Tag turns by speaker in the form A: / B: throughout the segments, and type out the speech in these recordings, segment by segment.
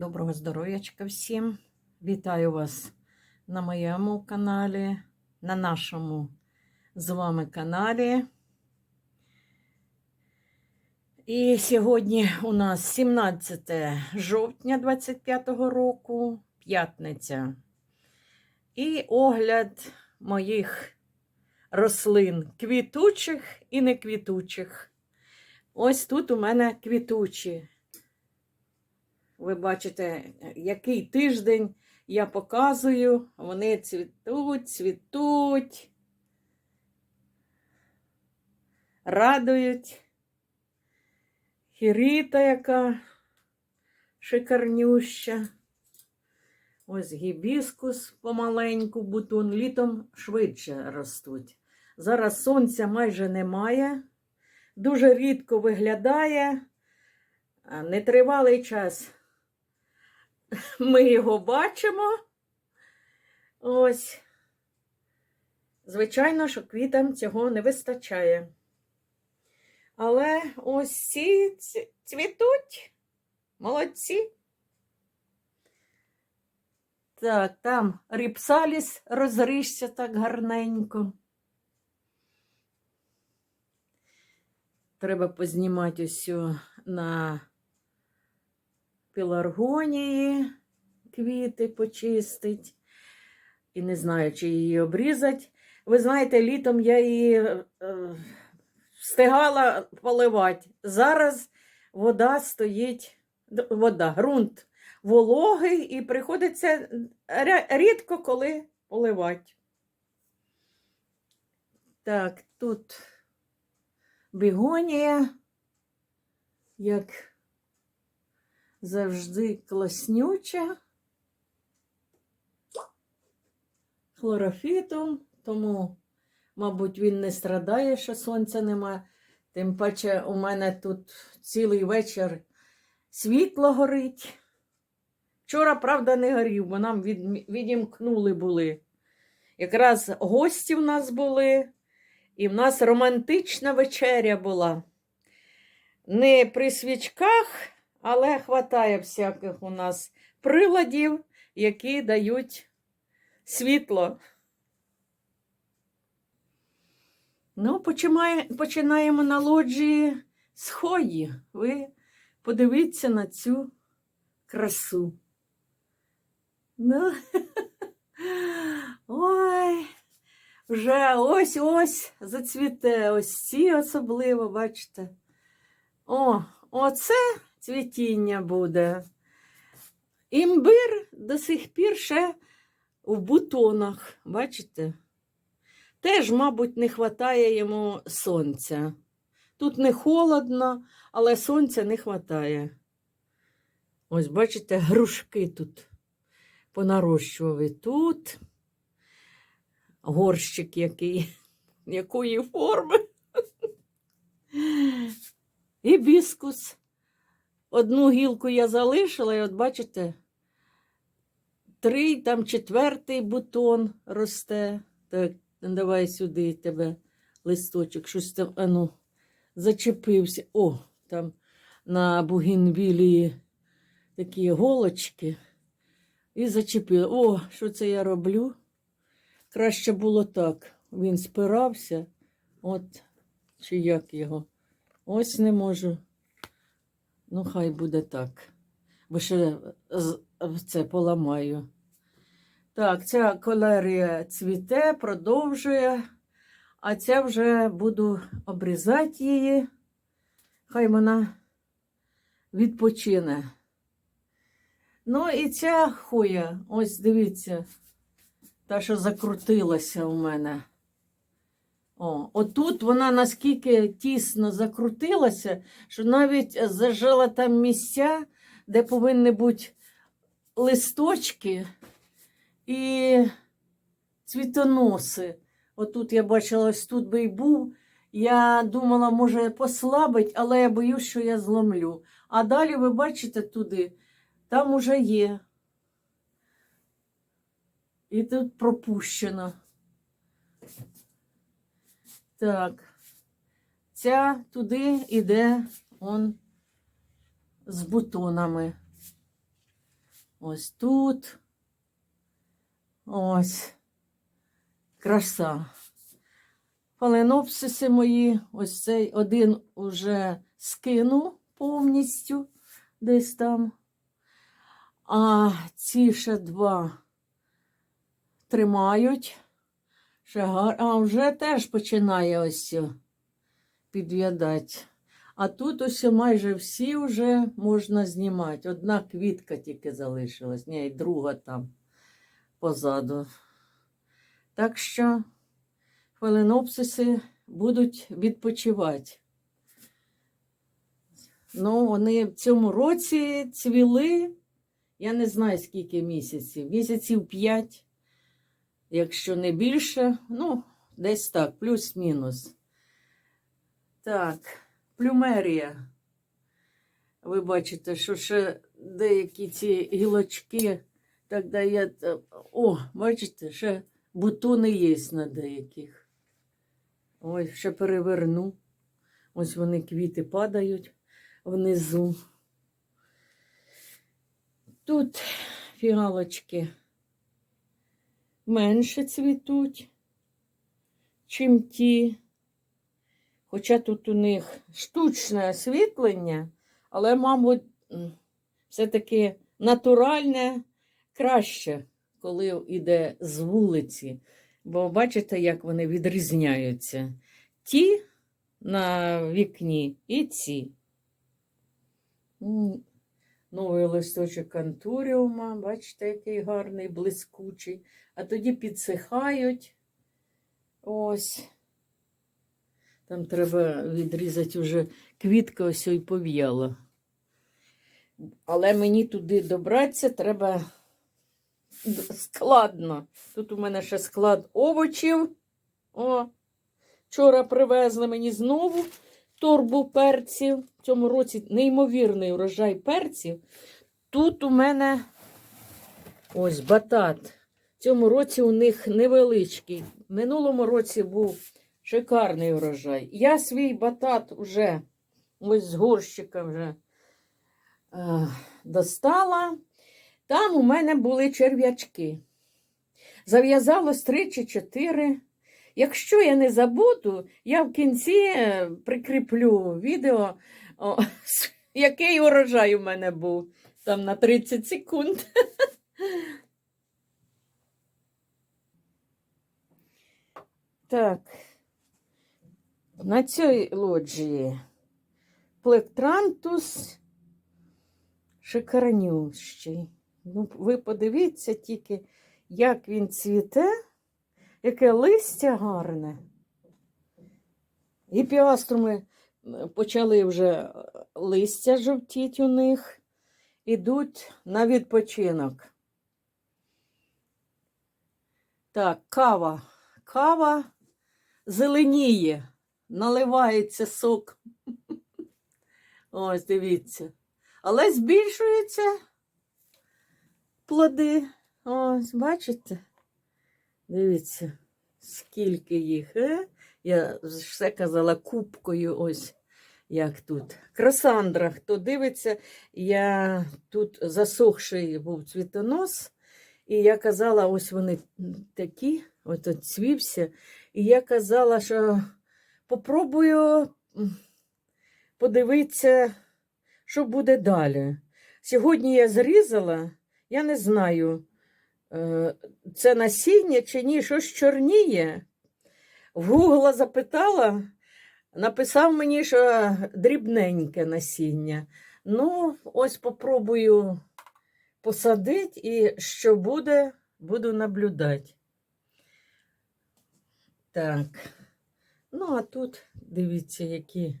A: Доброго здоров'ячка всім. Вітаю вас на моєму каналі, на нашому з вами каналі. І сьогодні у нас 17 жовтня 25-го року, п'ятниця. І огляд моїх рослин квітучих і неквітучих. Ось тут у мене квітучі. Ви бачите, який тиждень я показую, вони цвітуть, цвітуть, радують. Хіріта яка шикарнюща. Ось гібіскус помаленьку, бутон, літом швидше ростуть. Зараз сонця майже немає, дуже рідко виглядає, нетривалий час ми його бачимо. Ось. Звичайно, що квітам цього не вистачає. Але ось ці цвітуть. Молодці. Так, там ріпсаліс розрісся так гарненько. Треба познімати ось на пеларгонії квіти почистить. І не знаю, чи її обрізати. Ви знаєте, літом я її е, встигала поливати. Зараз вода стоїть, вода, ґрунт вологий, і приходиться рідко коли поливати. Так, тут бігонія, як завжди класнюча, хлорофітом, тому, мабуть, він не страдає, що сонця нема. Тим паче у мене тут цілий вечір світло горить. Вчора, правда, не горів, бо нам від, відімкнули були. Якраз гості в нас були, і в нас романтична вечеря була. Не при свічках, але хватає всяких у нас приладів, які дають світло. Ну, починаємо, на лоджії сході. Ви подивіться на цю красу. Ну, ой, вже ось-ось зацвіте, ось ці особливо, бачите. О, оце цвітіння буде. Імбир до сих пір ще в бутонах, бачите? Теж, мабуть, не вистачає йому сонця. Тут не холодно, але сонця не вистачає. Ось, бачите, грушки тут понарощували тут. Горщик який, якої форми. І біскус. Одну гілку я залишила, і от бачите, три, там четвертий бутон росте. Так, давай сюди тебе листочок, щось там, ану, зачепився. О, там на бугінвілії такі голочки. І зачепила. О, що це я роблю? Краще було так. Він спирався, от, чи як його. Ось не можу. Ну, хай буде так. Бо ще це поламаю. Так, ця колерія цвіте, продовжує, а ця вже буду обрізати її. Хай вона відпочине. Ну, і ця хуя, ось дивіться, та, що закрутилася у мене. О, Отут вона наскільки тісно закрутилася, що навіть зажила там місця, де повинні бути листочки і цвітоноси. Отут я бачила, ось тут би й був. Я думала, може, послабить, але я боюсь, що я зломлю. А далі ви бачите туди, там уже є. І тут пропущено. Так, ця туди йде он з бутонами. Ось тут. Ось. Краса. Фаленопсиси мої, ось цей один уже скинув повністю десь там. А ці ще два тримають. Ще гар... А вже теж починає ось о підв'ядати. А тут ось майже всі вже можна знімати. Одна квітка тільки залишилась, ні, і друга там позаду. Так що фаленопсиси будуть відпочивати. Ну, вони в цьому році цвіли, я не знаю скільки місяців, місяців 5, якщо не більше, ну, десь так, плюс-мінус. Так, плюмерія. Ви бачите, що ще деякі ці гілочки, так дає. О, бачите, ще бутони є на деяких. Ой, ще переверну. Ось вони квіти падають внизу. Тут фіалочки менше цвітуть, чим ті. Хоча тут у них штучне освітлення, але, мабуть, все-таки натуральне краще, коли йде з вулиці. Бо бачите, як вони відрізняються. Ті на вікні і ці. Новий листочок антуріума, бачите, який гарний, блискучий. А тоді підсихають. Ось. Там треба відрізати вже квітка ось і пов'яла. Але мені туди добратися треба складно. Тут у мене ще склад овочів. О, вчора привезли мені знову торбу перців. В цьому році неймовірний урожай перців. Тут у мене ось батат. В цьому році у них невеличкий. В минулому році був шикарний урожай. Я свій батат вже ось з горщика вже е, достала. Там у мене були черв'ячки. Зав'язалось три чи чотири. Якщо я не забуду, я в кінці е, прикріплю відео, о, який урожай у мене був. Там на 30 секунд. Так, на цій лоджії плектрантус шикарнющий. Ну, ви подивіться тільки, як він цвіте, яке листя гарне. І піаструми почали вже е, листя жовтіть у них, ідуть на відпочинок. Так, кава. Кава зеленіє, наливається сок. Ось, дивіться. Але збільшуються плоди. Ось, бачите? Дивіться, скільки їх. Е? Я все казала кубкою, ось як тут. Красандра, хто дивиться, я тут засохший був цвітонос, і я казала, ось вони такі, от цвівся. І я казала, що попробую подивитися, що буде далі. Сьогодні я зрізала, я не знаю, це насіння чи ні, щось чорніє. В Гугла запитала, написав мені, що дрібненьке насіння. Ну, ось попробую посадити і що буде, буду наблюдати. Так. Ну, а тут дивіться, які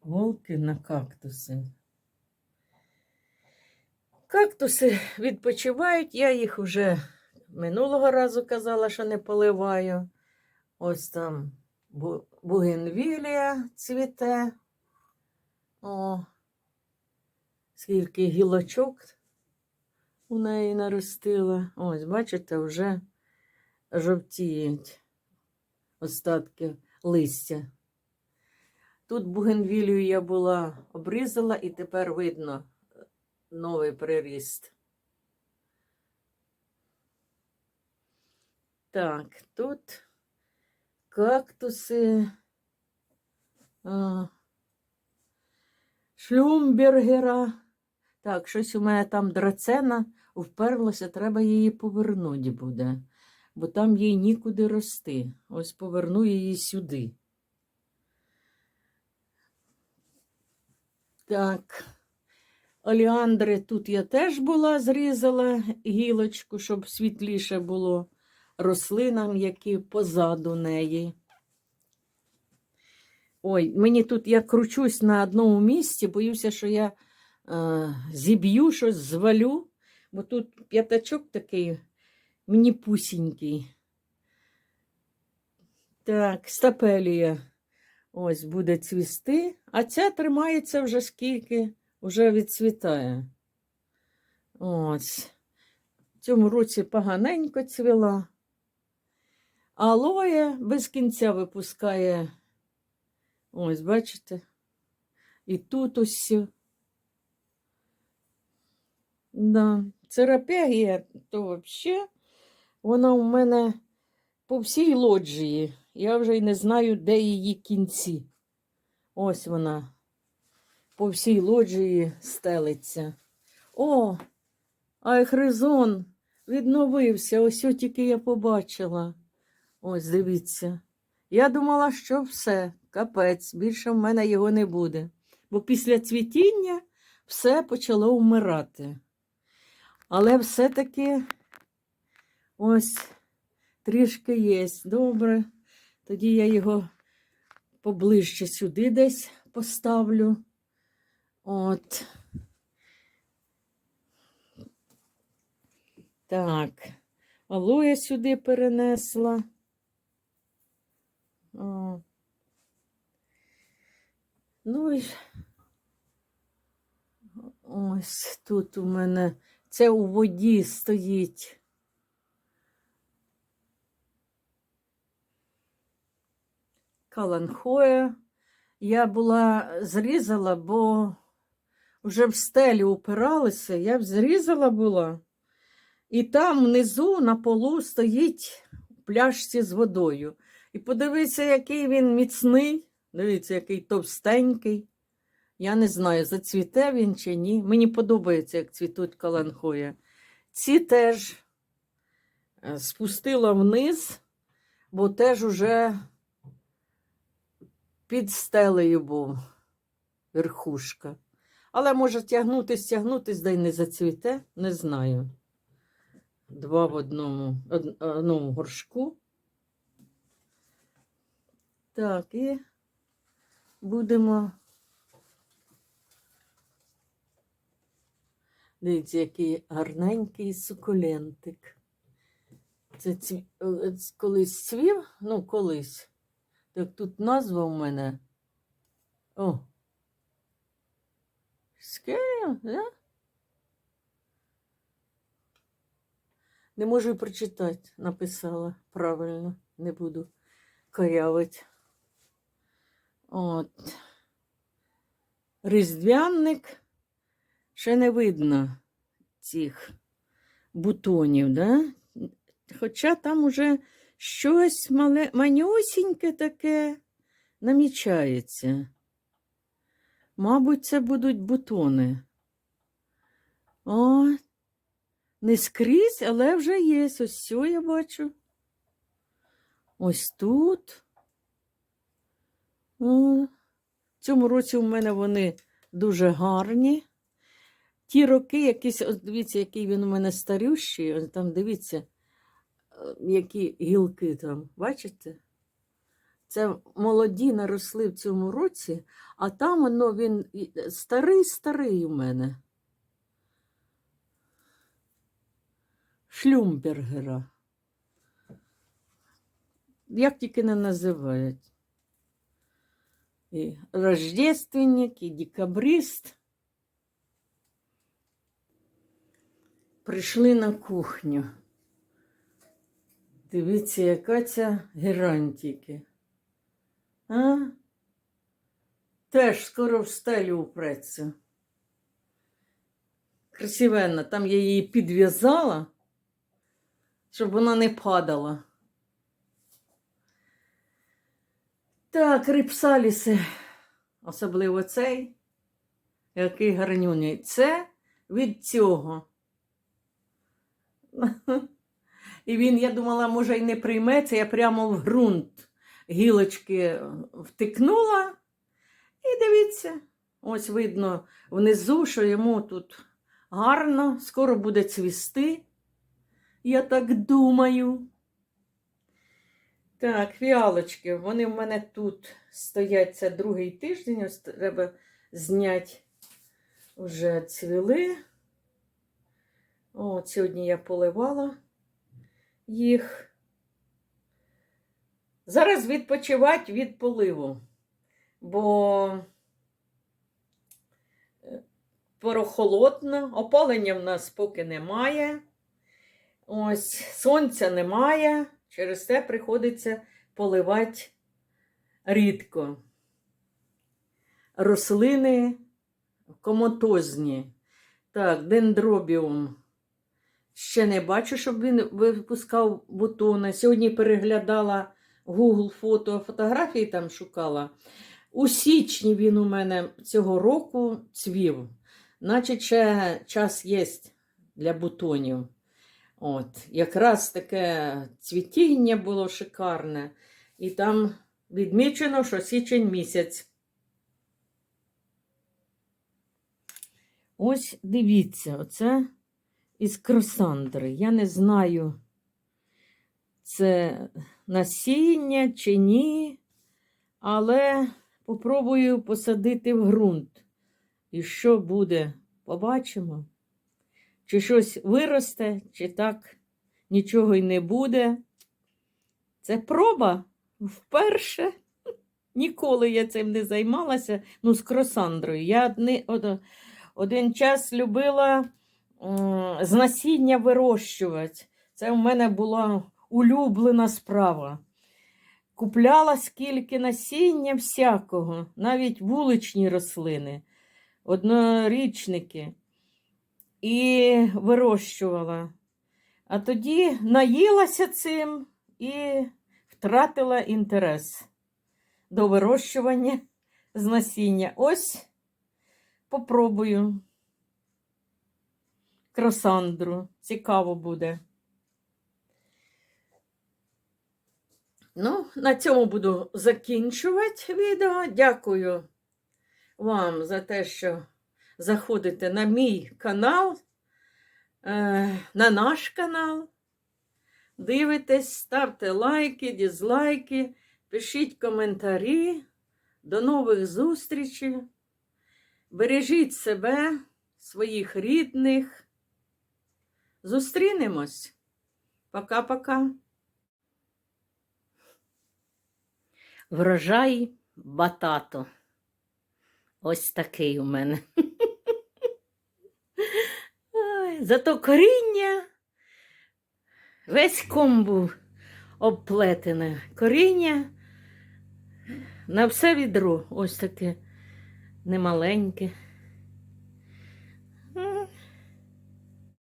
A: голки на кактуси. Кактуси відпочивають, я їх вже минулого разу казала, що не поливаю. Ось там бугенвілія цвіте. О, скільки гілочок у неї наростила. Ось, бачите, вже жовтіють остатки листя. Тут бугенвілію я була обрізала, і тепер видно новий приріст. Так, тут кактуси. А, шлюмбергера. Так, щось у мене там драцена вперлося, треба її повернути буде, бо там їй нікуди рости. Ось поверну її сюди. Так. Оліандри тут я теж була, зрізала гілочку, щоб світліше було рослинам, які позаду неї. Ой, мені тут я кручусь на одному місці, боюся, що я е, зіб'ю щось, звалю, бо тут п'ятачок такий мені пусінький. Так, стапелія ось буде цвісти, а ця тримається вже скільки, вже відцвітає. Ось. В цьому році поганенько цвіла. Алоє без кінця випускає. Ось, бачите? І тут ось. Да. Церапегія, то взагалі, вона у мене по всій лоджії. Я вже й не знаю, де її кінці. Ось вона по всій лоджії стелиться. О, айхризон відновився. Ось о тільки я побачила. Ось, дивіться. Я думала, що все, капець, більше в мене його не буде. Бо після цвітіння все почало вмирати. Але все-таки ось трішки є. Добре. Тоді я його поближче сюди десь поставлю. От. Так. Алоя сюди перенесла. О. Ну і ось тут у мене це у воді стоїть. Каланхоя. Я була зрізала, бо вже в стелі упиралися, я зрізала була. І там внизу на полу стоїть пляшці з водою. І подивіться, який він міцний. Дивіться, який товстенький. Я не знаю, зацвіте він чи ні. Мені подобається, як цвітуть каланхоя. Ці теж е, спустила вниз, бо теж уже під стелею був верхушка. Але може тягнутись, тягнутись, да й не зацвіте, не знаю. Два в одному, од- одному горшку. Так, і будемо. Дивіться, який гарненький сукулентик. Це цві... е, колись цвів, ну, колись. Так тут назва в мене. О. Скейл, да? Не можу прочитати, написала правильно, не буду каявить. От. Різдвяник ще не видно цих бутонів, да? Хоча там уже щось мале, манюсіньке таке намічається. Мабуть, це будуть бутони. О, не скрізь, але вже є. Ось що я бачу. Ось тут. О, в цьому році у мене вони дуже гарні. Ті роки, якісь, от дивіться, який він у мене старющий, ось там дивіться, е, які гілки там, бачите? Це молоді наросли в цьому році, а там воно він старий-старий у мене. Шлюмбергера. Як тільки не називають. І рождественник, і декабрист. Прийшли на кухню. Дивіться, яка ця герантики. А? Теж скоро в стелю упреться. красивенна. Там я її підв'язала, щоб вона не падала. Так, рипсаліси, особливо цей, який гарнюний. Це від цього. І він, я думала, може, й не прийметься, я прямо в ґрунт гілочки втикнула. І дивіться, ось видно внизу, що йому тут гарно, скоро буде цвісти. Я так думаю. Так, фіалочки, вони в мене тут стоять це другий тиждень, ось треба зняти. Вже цвіли. О, сьогодні я поливала їх. Зараз відпочивати від поливу, бо е, прохолодно, опалення в нас поки немає. Ось сонця немає, через те приходиться поливати рідко. Рослини комотозні. Так, дендробіум. Ще не бачу, щоб він випускав бутони. Сьогодні переглядала Google фото, фотографії там шукала. У січні він у мене цього року цвів. Значить, ще час є для бутонів. От, якраз таке цвітіння було шикарне. І там відмічено, що січень місяць. Ось дивіться, оце із кросандри. Я не знаю, це насіння чи ні, але попробую посадити в ґрунт. І що буде, побачимо. Чи щось виросте, чи так нічого й не буде. Це проба вперше. Ніколи я цим не займалася. Ну, з кросандрою. Я не, од- один час любила м, з насіння вирощувати. Це в мене була улюблена справа. Купляла скільки насіння всякого, навіть вуличні рослини, однорічники, і вирощувала. А тоді наїлася цим і втратила інтерес до вирощування з насіння. Ось попробую кросандру. Цікаво буде. Ну, на цьому буду закінчувати відео. Дякую вам за те, що заходите на мій канал, е, на наш канал. Дивитесь, ставте лайки, дізлайки, пишіть коментарі. До нових зустрічей. Бережіть себе, своїх рідних. Зустрінемось. Пока-пока. Врожай батато. Ось такий у мене. Зато коріння весь ком був обплетене. Коріння на все відро. Ось таке немаленьке.